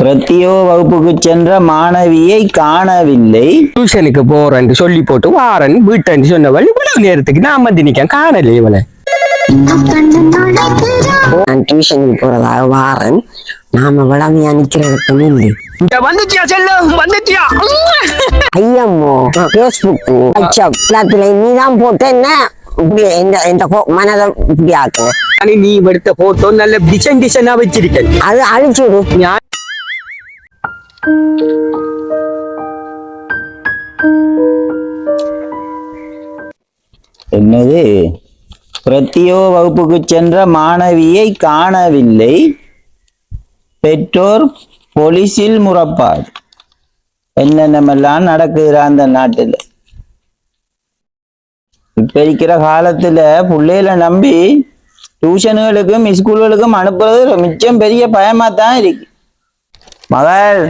பிரத்தியோ வகுப்புக்கு சென்ற மாணவியை காணவில்லை. டியூஷனுக்கு போறேன்னு சொல்லி போட்டு வாரன் வீட்டேன்னு சொன்னவள் இவ்வளவு நேரத்துக்கு நான் வந்து நிக்கேன் காணல இவளை. நான் டியூஷனுக்கு போறதாக வாரன் நாம விளமையா நிக்கிறதுக்கு இல்லை வந்துச்சியா செல்லம் வந்துச்சியா ஐயம்மோ பேஸ்புக் வாட்ஸ்அப் எல்லாத்துலயும் நீ தான் போட்ட என்ன? இப்படி இந்த இந்த மனதை இப்படி ஆக்குன அனி, நீ எடுத்த போட்டோ நல்ல டிசைன் டிசைனா வச்சிருக்கேன். அது அழிச்சு விடு என்னது? பிரத்தியோ வகுப்புக்கு சென்ற மாணவியை காணவில்லை. பெற்றோர் போலீஸில் முறப்பாடு என்னென்னமெல்லாம் நடக்குதுடா அந்த நாட்டில்? இப்ப இருக்கிற காலத்துல பிள்ளைகளை நம்பி டியூஷனுகளுக்கும் ஸ்கூல்களுக்கும் அனுப்புறது மிச்சம் பெரிய பயமா தான் இருக்கு. மகள்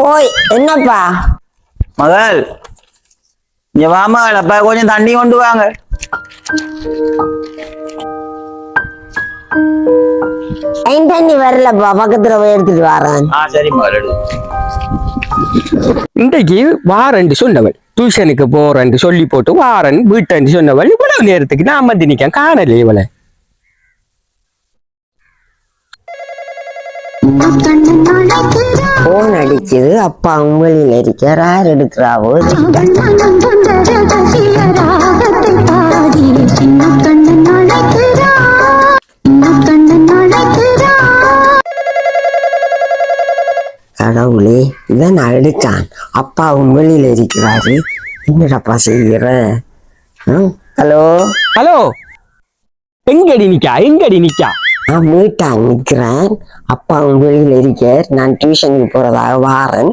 ஓய் என்னப்பா? மகள் இங்க வா மகள் அப்பா கொஞ்சம் தண்ணி கொண்டு வாங்க. என் தண்ணி வரலப்பா பக்கத்துல போய் எடுத்துட்டு வரேன். ஆ சரி மகள் இன்றைக்கு வாரன்னு சொன்னவள் டியூஷனுக்கு போறேன்னு சொல்லி போட்டு வாரன் வீட்டேன்னு சொன்னவள் இவ்வளவு நேரத்துக்கு நான் வந்து நிக்கேன் காணல இவளை. போன் அடிச்சது அப்பா உங்களில் இருக்கிறார். எடுக்கிறாவோ? கடவுளே இதான் நான் எடுத்தான். அப்பா உங்களில் இருக்கிறாரு. என்னடப்பா செய்கிற? ஹலோ? ஹலோ? எங்கடி நிக்கா? எங்கடி நிக்கா? நான் வீட்டான் நிற்கிறேன் அப்பா வெளியில் இருக்கார் நான் டியூஷனுக்கு போறதாக வாரேன்.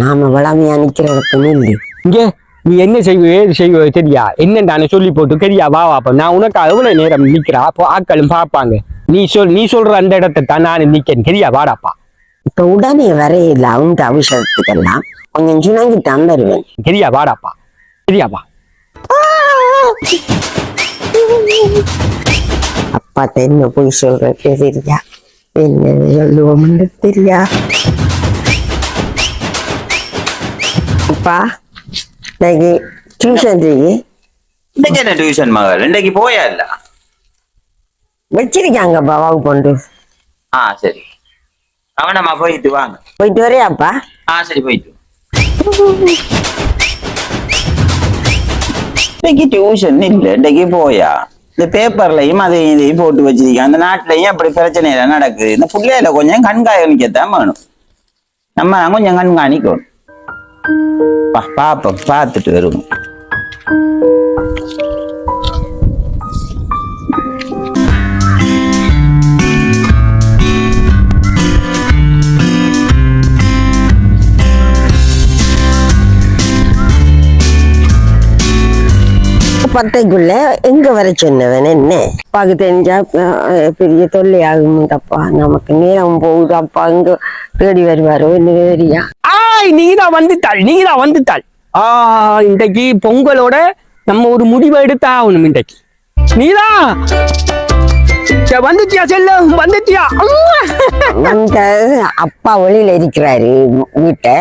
நாம விளாமையா நிக்கிறதுக்கு இல்லை இங்க நீ என்ன செய்வே ஏது செய்வே தெரியா? என்னண்டான சொல்லி போட்டு தெரியா? வா வாப்ப நான் உனக்கு எவ்வளவு நேரம் நிக்கிறா? அப்போ ஆட்களும் பார்ப்பாங்க. நீ சொல் நீ சொல்ற அந்த இடத்தை தான் நான் நிக்கிறேன் தெரியா வாடாப்பா இப்ப உடனே வரையில அவங்க அவசரத்துக்கெல்லாம் கொஞ்சம் சுணங்கி தான் வருவேன் தெரியா வாடாப்பா தெரியாப்பா. அப்பா என்ன போய் சொல்றது தெரியா என்ன சொல்லுவோம்னு தெரியா அப்பா இன்னைக்கு டியூஷன் இருக்கு இன்னைக்கு என்ன டியூஷன் மகள் இன்னைக்கு போயா இல்ல வச்சிருக்காங்கப்பா வகுப்பு கொண்டு ஆ சரி கவனமா போயிட்டு வாங்க போயிட்டு வரையாப்பா ஆ சரி போயிட்டு. இன்னைக்கு டியூஷன் இல்ல இன்னைக்கு போயா இந்த பேப்பர்லயும் அதையும் இதையும் போட்டு வச்சிருக்கேன். அந்த நாட்டுலயும் அப்படி பிரச்சனை எல்லாம் நடக்குது. இந்த பிள்ளையில கொஞ்சம் கண்காணிக்கத்தான் வேணும். நம்ம கொஞ்சம் கண்காணிக்கணும். பா பாப்போம். பார்த்துட்டு வருவோம். பத்தைக்குள்ள எங்க வர சொன்னவன் என்ன? அப்பாவுக்கு தெரிஞ்சா பெரிய தொல்லை ஆகும்டப்பா நமக்கு நேரம் போகுது அப்பா இங்க தேடி வருவாரோ என்ன தெரியா. ஆய் நீதான் வந்துட்டாள் நீதான் வந்துட்டாள். ஆ இன்றைக்கு பொங்கலோட நம்ம ஒரு முடிவை எடுத்தா ஆகணும் இன்றைக்கு. நீதான். சே, வந்துட்டியா செல்லம் வந்துட்டியா? அப்பா வெளியில இருக்கிறாரு வீட்டை.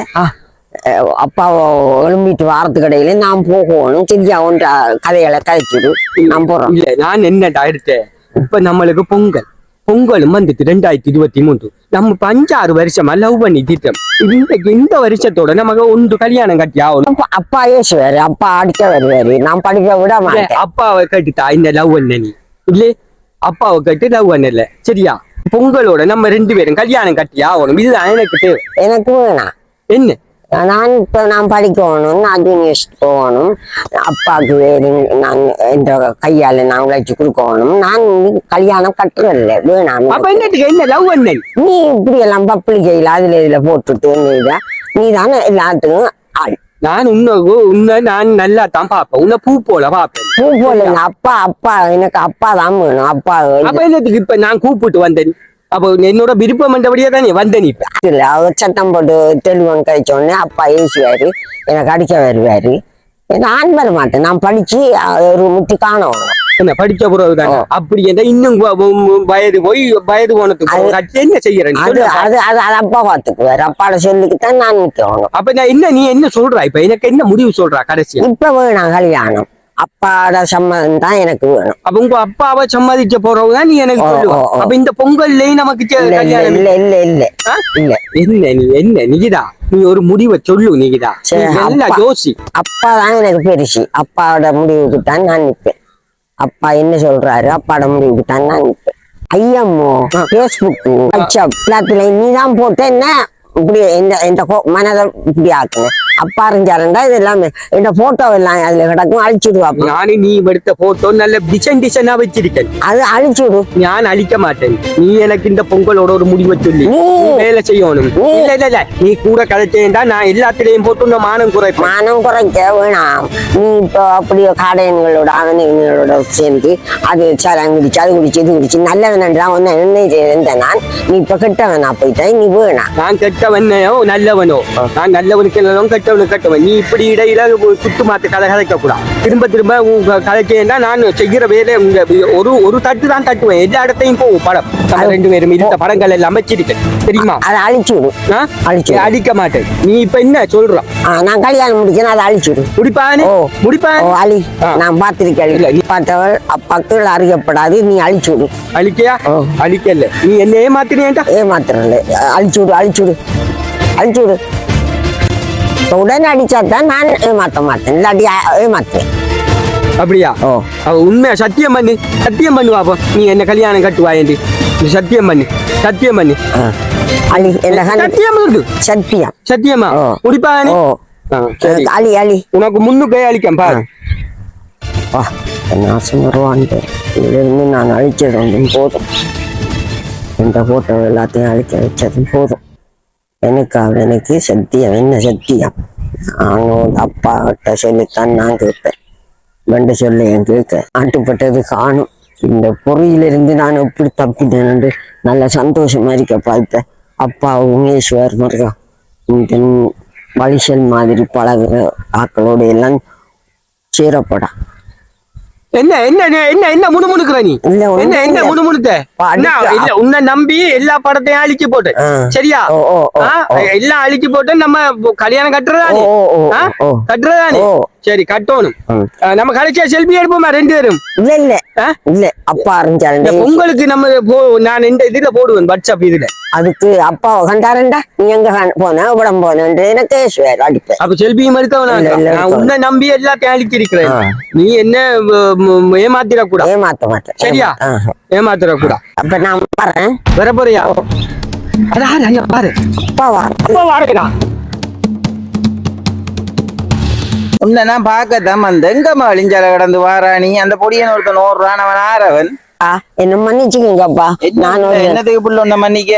அப்பா எழும்பிட்டு வாரத்துக்கு இடையில நான் போகணும். சரியா ஒன்ற கதைகளை கதைச்சிடு. நான் போறோம். இல்ல நான் என்னடா எடுத்தேன்? இப்ப நம்மளுக்கு பொங்கல். பொங்கலும் வந்துட்டு ரெண்டாயிரத்தி இருபத்தி மூன்று. நம்ம இப்ப அஞ்சாறு வருஷமா லவ் பண்ணி திட்டம் இன்றைக்கு இந்த வருஷத்தோட நமக்கு ஒன்று கல்யாணம் கட்டி ஆகணும். அப்பா- யோசுவாரு அப்பா அடிக்க வருவாரு நான் படிக்க விட அப்பாவை கேட்டுட்டா இந்த லவ் பண்ண நீ. இல்ல அப்பாவை கேட்டு லவ் பண்ணல. சரியா? பொங்கலோட நம்ம ரெண்டு பேரும் கல்யாணம் கட்டி ஆகணும். இதுதான் எனக்கு தேவை. எனக்கு வேணாம். என்ன? நான் இப்ப நான் படிக்கணும் நான் யூனிவர்சிட்டி போகணும் அப்பாவுக்கு வேறு நான் என்ற கையால நான் உழைச்சி கொடுக்கணும் நான் கல்யாணம் கட்டுறதில்ல வேணாம் என்ன லவ் பண்ண நீ? இப்படி எல்லாம் பப்ளிகையில் அதுல இதுல போட்டுட்டு நீ நீ தானே எல்லாத்துக்கும் ஆள். நான் உன்னை உன்னை நான் நல்லா தான் பாப்பேன் உன்னை பூ போல பாப்பேன் பூ போல அப்பா அப்பா எனக்கு அப்பா தான் வேணும் அப்பா அப்ப என்னத்துக்கு இப்ப நான் கூப்பிட்டு வந்தேன்? அப்ப என்னோட விருப்பம் மண்டபடியா தானே வந்த இப்ப இல்ல அவர் சத்தம் போட்டு தெளிவன் கழிச்ச உடனே அப்பா ஏசுவாரு எனக்கு அடிக்க வருவாரு. நான் வர மாட்டேன். நான் படிச்சு ஒரு முட்டி காணணும் என்ன படிச்ச பிறகு தானே. அப்படி என்ன இன்னும் வயது போய் வயது போனதுக்கு கட்சி என்ன செய்யறேன் அது அது அது அப்பா பாத்துக்குவாரு அப்பாட சொல்லிக்கு தான் நான் நிக்கணும். அப்ப நான் என்ன நீ என்ன சொல்றா? இப்ப எனக்கு என்ன முடிவு சொல்றா கடைசியா? இப்ப வேணாம் கல்யாணம். அப்பாட சம்மதம் தான் எனக்கு வேணும். அப்ப உங்க அப்பாவை சம்மதிச்ச போறவங்க நீ எனக்கு. அப்ப இந்த பொங்கல்லையும் நமக்கு சே- இல்ல இல்ல கல்யாணம் இல்ல இல்ல இல்ல? இல்ல. என்ன நீ என்ன நிகிதா? நீ ஒரு முடிவை சொல்லு நிகிதா. நல்லா. யோசி. அப்பா தான் எனக்கு பெருசு. அப்பாவோட முடிவுக்கு தான் நான் நிற்பேன் அப்பா என்ன சொல்றாரு? அப்பாவோட முடிவுக்கு தான் நான் நிற்பேன் ஐயம்மோ பேஸ்புக் வாட்ஸ்அப் எல்லாத்துலயும் நீ தான் போட்ட என்ன? இப்படி இந்த இந்த கோ- மனதை இப்படி ஆக்குன. அப்பா இருந்தாருண்டா இது எல்லாமே. இந்த போட்டோ எல்லாம் அதுல கிடக்கும் அழிச்சுடுவாப்பா நானே நீ எடுத்த போட்டோ நல்ல டிசைன் டிசைனா வச்சிருக்கேன். அது அழிச்சுடு நான் அழிக்க மாட்டேன் நீ எனக்கு இந்த பொங்கலோட ஒரு முடிவை சொல்லி வேலை செய்யணும் இல்ல இல்ல இல்ல நீ கூட கதைச்சேன்டா நான் எல்லாத்திலையும் போட்டு உன்னை மானம் குறைப்பேன் மானம் குறைக்க வேணாம் நீ இப்போ அப்படியே காடையன்களோட அவனுங்களோட சேர்ந்து அது சரம் குடிச்சு அது குடிச்சு இது குடிச்சு நல்லவன் தான் ஒன்னு என்ன இருந்த நான் நீ இப்ப கெட்டவனா போயிட்டேன் நீ வேணாம் நான் கெட்டவனோ நல்லவனோ நான் நல்லவனுக்கு நல்லவன் கெட்டவனுக்கு கெட்டவன். நீ இப்படி இடையில சுத்து மாத்து கதை கதைக்க கூடாது திரும்ப திரும்ப உங்க கதைச்சேன்டா நான் செய்கிற வேலை உங்க ஒரு ஒரு தட்டு தான் தட்டுவேன். எல்லா இடத்தையும் போகும் படம். ரெண்டு பேரும் இருந்த படங்கள் எல்லாம் அமைச்சிருக்கேன் தெரியுமா? அதை அழிச்சு? அழிச்சு நீ அடிக்க மாட்டேன். நீ இப்ப என்ன சொல்ற ஆ, நான் கல்யாணம் முடிச்சேன் அதை அழிச்சு விடு முடிப்பானே. முடிப்பானே அழி. நான் பார்த்திருக்கேன். இல்ல, நீ- பார்த்தவள் அப்பாக்கள் அறியப்படாது நீ அழிச்சு விடு அழிக்கையா. அழிக்கல. நீ என்ன ஏமாத்தினேன்டா ஏமாத்துறல அழிச்சு விடு அழிச்சு விடு அழிச்சு விடு இப்ப உடனே அடிச்சா தான் நான் ஏமாத்த மாட்டேன். இல்லாட்டி ஏமாத்துவேன். அப்படியா? ஓ. அவ உண்மையா? சத்தியம் பண்ணு. சத்தியம் பண்ணுவா அப்போ. நீ என்ன கல்யாணம் கட்டுவாயேண்டி நீ சத்தியம் பண்ணு. சத்தியம் பண்ணு. அழி என்ன சத்தியம் பண்ணு சத்தியம். சத்தியமா? ஓ. முடிப்பானே ஓ. அழி அழி உனக்கு முன்னுக்கே அழிக்கம் பாரு. வா நாசம் வருவான்ட்டு இதிலிருந்து நான் அழிச்சது ஒன்றும் போதும். இந்த போட்டோ எல்லாத்தையும் அழிக்க வச்சதும் போதும். எனக்கு அவனுக்கு சத்தியம் என்ன சத்தியம் அவங்க அப்பா கிட்ட சொல்லித்தான் நான் கேட்பேன். வெண்டு சொல்ல என் கேட்க? ஆட்டுப்பட்டது காணும். இந்த பொறியிலிருந்து நான் எப்படி தப்பிட்டேன் என்று நல்ல சந்தோஷமா இருக்க பார்ப்பேன். அப்பா உமேஸ்வர் முருகா இந்த வலிசல் மாதிரி பழகிற ஆக்களோடு எல்லாம் சீரப்படா. என்ன என்ன என்ன- என்ன முணுமுணுக்குற நீ என்ன என்ன. முணுமுணுத்த இல்ல உன்னை நம்பி எல்லா படத்தையும் அழிச்சு போட்டு. சரியா. எல்லாம் அழிச்சு போட்டு நம்ம கல்யாணம் கட்டுறதானே. கட்டுறதானே. சரி கட்டணும். நம்ம கடைசியா செல்ஃபி எடுப்போமா ரெண்டு பேரும்? இல்ல இல்ல? இல்ல அப்பா அறிஞ்சாரு பொங்கலுக்கு நம்ம போ- நான் இந்த இதுல போடுவேன் வாட்ஸ்அப் இதுல. அதுக்கு அப்பாவை கண்டாரண்டா நீ எங்க போன உடம்பு போனேன் எனக்கு அடிப்பேன். அப்ப செல்பியும் எடுத்தவனா. உன்னை நம்பி எல்லாத்தையும் அழிச்சிருக்கிறேன் ஆ. நீ என்ன ஏமாத்திர கூடா ஏமாத்த மாட்டேன். சரியா? ஆ. ஏமாத்திர கூடா அப்ப நான் வரேன். வர போறியா பாரு. அப்பா வா அப்பா வாருடா உன்னை நான் பார்க்கத்தான் வந்தேன். எங்கம்மா அழிஞ்சால கடந்து வாராணி அந்த பொடியன் ஒருத்தன் ஓடுறான் அவன் ஆறவன். என்ன மன்னிச்சுக்கோங்கப்பா. நான் என்னத்துக்கு புள்ள மன்னிக்க?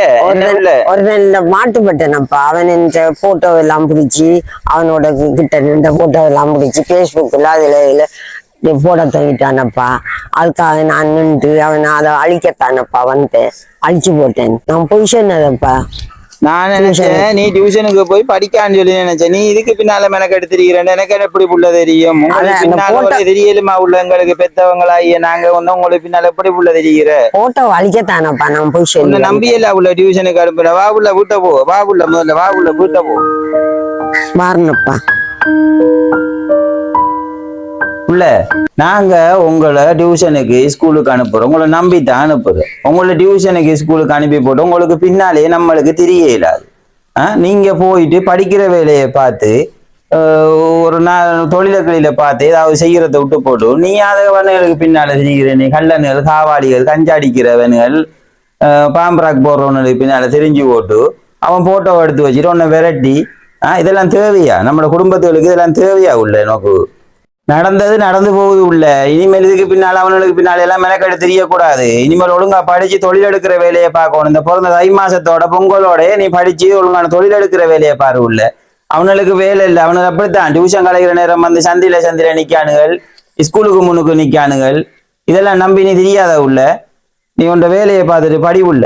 ஒரு நல்ல மாட்டுப்பட்டேனப்பா அவன் இந்த போட்டோ எல்லாம் பிடிச்சி அவனோட கிட்ட இந்த போட்டோ எல்லாம் பிடிச்சி பேஸ்புக்கில் அதுல இதுல போட தங்கிட்டானப்பா அதுக்காக நான் நின்று அவன் அதை அழிக்கத்தானப்பா வந்துட்டேன் அழிச்சு போட்டேன். நான் பொய் சொன்னதப்பா. நான் நினைச்சேன் நீ டியூஷனுக்கு போய் படிக்கான்னு சொல்லி நினைச்சேன். நீ இதுக்கு பின்னால மெனக்கு தெரிகிறேன் எனக்கு எப்படி புள்ள தெரியும்? உங்களுக்கு பின்னால தெரியலுமா உள்ள எங்களுக்கு பெத்தவங்களாகிய நாங்க வந்து உங்களுக்கு பின்னால எப்படி புள்ள தெரிகிற? போட்டோ அழிக்கத்தானப்பா நான் பொய் சொன்னேன் நம்பியல உள்ள டியூஷனுக்கு அனுப்புன. வா உள்ள வீட்ட போ. வா உள்ள முதல்ல வா உள்ள வீட்ட போ. மாறினப்பா உள்ள நாங்க உங்களை டியூஷனுக்கு ஸ்கூலுக்கு அனுப்புறோம். உங்களை நம்பி தான் அனுப்புறோம். உங்களை டியூஷனுக்கு ஸ்கூலுக்கு அனுப்பி போட்டு உங்களுக்கு பின்னாலேயே நம்மளுக்கு தெரிய இல்லாது. நீங்க போயிட்டு படிக்கிற வேலையை பார்த்து ஒரு நாள் தொழிலக்களில பார்த்து ஏதாவது செய்யறத விட்டு போட்டு நீ அதை வண்ணங்களுக்கு பின்னால செய்கிற நீ கல்லணுகள் காவாளிகள் கஞ்சாடிக்கிறவனுகள் ஆஹ், பாம்பராக் போடுறவனுக்கு பின்னால தெரிஞ்சு போட்டு அவன் போட்டோ எடுத்து வச்சுட்டு உன்னை விரட்டி ஆஹ், இதெல்லாம் தேவையா? நம்மளோட குடும்பத்துகளுக்கு இதெல்லாம் தேவையா உள்ள நோக்கு? நடந்தது நடந்து போகுது உள்ள. இனிமேல் இதுக்கு பின்னால் அவனுக்கு பின்னால் எல்லாம் மெனக்கெடு தெரியக்கூடாது. இனிமேல் ஒழுங்கா படிச்சு தொழில் எடுக்கிற வேலையை பார்க்கணும். இந்த பிறந்த தை மாசத்தோட பொங்கலோட நீ படிச்சு ஒழுங்கான தொழில் எடுக்கிற வேலையை பாரு உள்ள. அவனுக்கு வேலை இல்லை. அவனுக்கு அப்படித்தான். டியூஷன் கலைகிற நேரம் வந்து சந்தில சந்தில நிக்கானுகள் ஸ்கூலுக்கு முன்னுக்கு நிக்கானுகள் இதெல்லாம் நம்பி நீ தெரியாத உள்ள. நீ உன்ற வேலையை பார்த்துட்டு படி உள்ள.